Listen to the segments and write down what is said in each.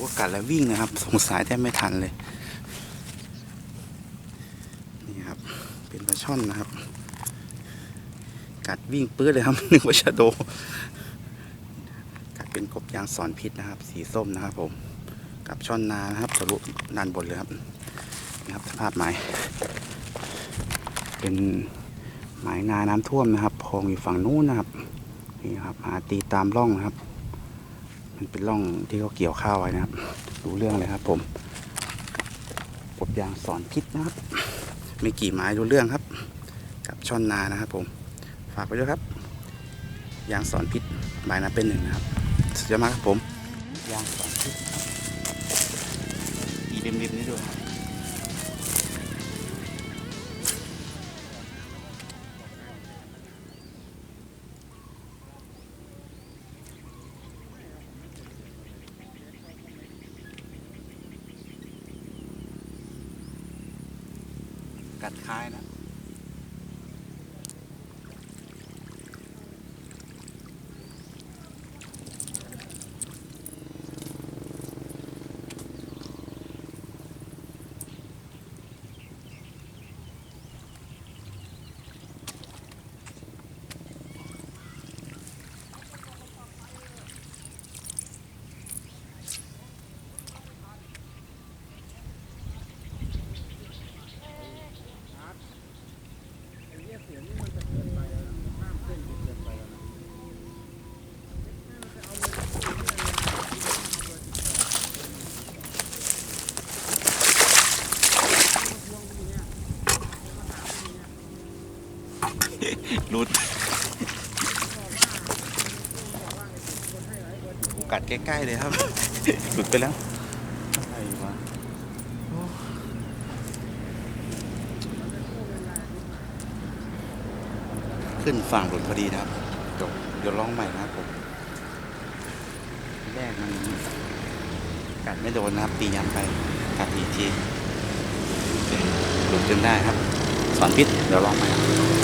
ว่ากัดแล้ววิ่งนะครับ สงสัยแทบไม่ทันเลย นี่ครับ เป็นปลาช่อนนะครับ กัดวิ่งปื้ดเลยครับหนึกว่าชโด กัดเป็นกบยางสอนพิษนะครับ สีส้มนะครับ ผม กับช่อนนานะครับทะลุนานบนเลยครับนะครับสภาพไม้เป็นไม้นาน้ำท่วมนะครับพองอยู่ฝั่งนู้นนะครับนี่ครับหาตีตามร่องนะครับ มันเป็นร่องที่เขาเกี่ยวข้าวไว้นะครับ รู้เรื่องเลยครับ ผมกบยางสอนพิษนะครับ มีกี่ไม้รู้เรื่องครับ กับช่อนนานะครับ ผม ฝากไปด้วยครับ ยางสอนพิษหมายนะเป็นหนึ่งนะครับ สุดยอดมากครับผม ยางสอนพิษอีริมๆนี่ด้วย กัดคายนะ รุดกัดใกล้ๆเลยครับ หลุดไปแล้วอะไรวะขึ้นฝั่งหลุดพอดีนะครับเดี๋ยวเดี๋ยวลองใหม่นะครับผมแรกมันกัดไม่โดนนะครับ ตีย้ำไปกัดอีกทีหลุดจนได้ครับ สอนพิษเดี๋ยวลองใหม่ครับ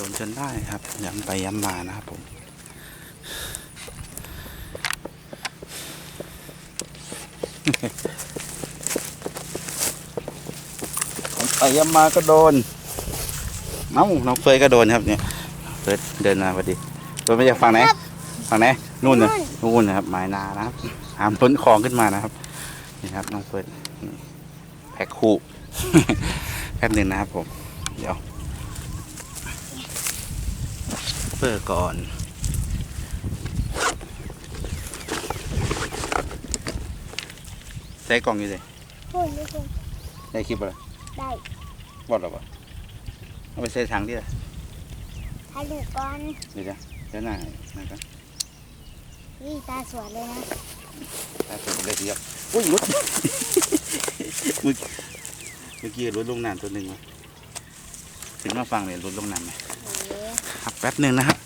โดนจนได้ครับ ย้ำไปย้ำมานะครับผม ไปย้ำมาก็โดน เอ้าน้องเฟยก็โดนครับเนี่ยเฟิร์สเดินมาพอดี โดนมาจากฝั่งไหน ฝั่งไหน นู่นนะนู่นนะครับหมายนานะครับหามพ้นคลองขึ้นมานะครับ นี่ครับน้องเฟิร์สนี่แพ็คคู่แป๊บหนึ่งนะครับผม เดี๋ยว เปิดก่อนใส่กล่องอยู่เลยพูดไม่ถูกได้คลิปอะไรได้บอดหรอปะเอาไปใส่ถังดิล่ะให้ดูก่อนเดี๋ยวจะเดี๋ยวหน้าหน้ากันนี่ตาสวยเลยนะถ้าเสร็จเลยทีเดียวอุ้ยรถเมื่อเมื่อกี้รถลงน้ำตัวหนึ่งวะขึ้นมาฟังเลยรุดลงน้ำไหมเอ๊ะ ครับแป๊บหนึ่งนะครับ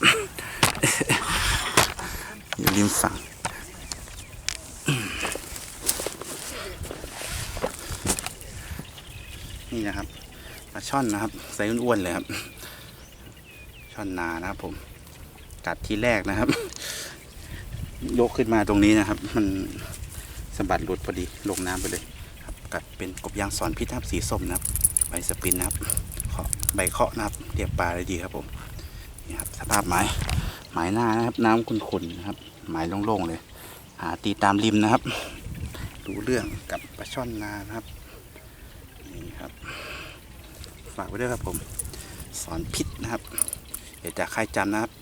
อยู่ริมฝั่งนี่นะครับปลาช่อนนะครับไซส์อ้วนๆเลยครับ ช่อนนานะครับผม กัดทีแรกนะครับ ยกขึ้นมาตรงนี้นะครับ มันสะบัดหลุดพอดีลงน้ำไปเลยครับกัดเป็นกบยางสอนพิษนะครับสีส้มนะครับใบสปินนะครับเคาใบเคาะนะครับเรียกปลาได้ดีครับผม นี่ครับสภาพไม้ไม้หน้านะครับ น้ำขุ่นๆนะครับไม้โล่งๆเลย หาตีตามริมนะครับรู้เรื่องกับปลาช่อนนานะครับนี่ครับ ฝากไว้ด้วยครับผม สอนพิษนะครับ เดี๋ยวจากใครจำนะครับ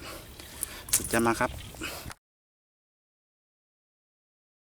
สุดจะมาครับ